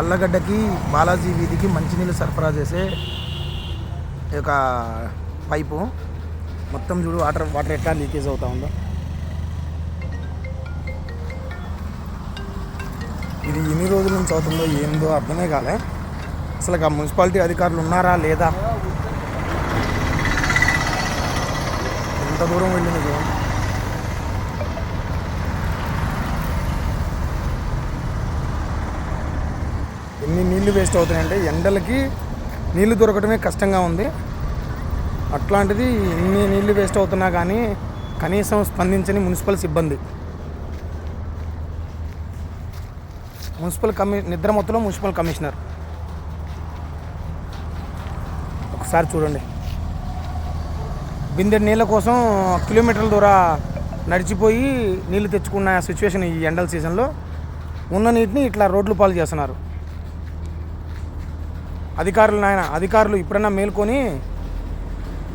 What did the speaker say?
అల్లగడ్డకి బాలాజీ వీధికి మంచినీళ్ళు సరఫరా చేసే ఒక యొక్క పైపు. మొత్తం చూడు వాటర్ వాటర్ ఎట్లా లీకేజ్ అవుతా ఉందో. ఇది ఎన్ని రోజుల నుంచి అవుతుందో ఏందో అర్థమే కాలే. అసలు ఆ మున్సిపాలిటీ అధికారులు ఉన్నారా లేదా? ఎంత దూరం వెళ్ళింది చూడండి ఎన్ని నీళ్ళు వేస్ట్ అవుతున్నాయంటే ఎండలకి నీళ్ళు దొరకడమే కష్టంగా ఉంది. అట్లాంటిది ఎన్ని నీళ్ళు వేస్ట్ అవుతున్నా కానీ కనీసం స్పందించని మున్సిపల్ సిబ్బంది. మున్సిపల్ కమి నిద్ర మొత్తంలో మున్సిపల్ కమిషనర్. ఒకసారి చూడండి. బిందె నీళ్ళ కోసం కిలోమీటర్ల దూర నడిచిపోయి నీళ్ళు తెచ్చుకున్న సిచ్యువేషన్ ఈ ఎండల సీజన్లో ఉన్న నీటిని ఇట్లా రోడ్లు పాలు చేస్తున్నారు. అధికారులు నాయన అధికారులు ఇప్పుడన్నా మేల్కొని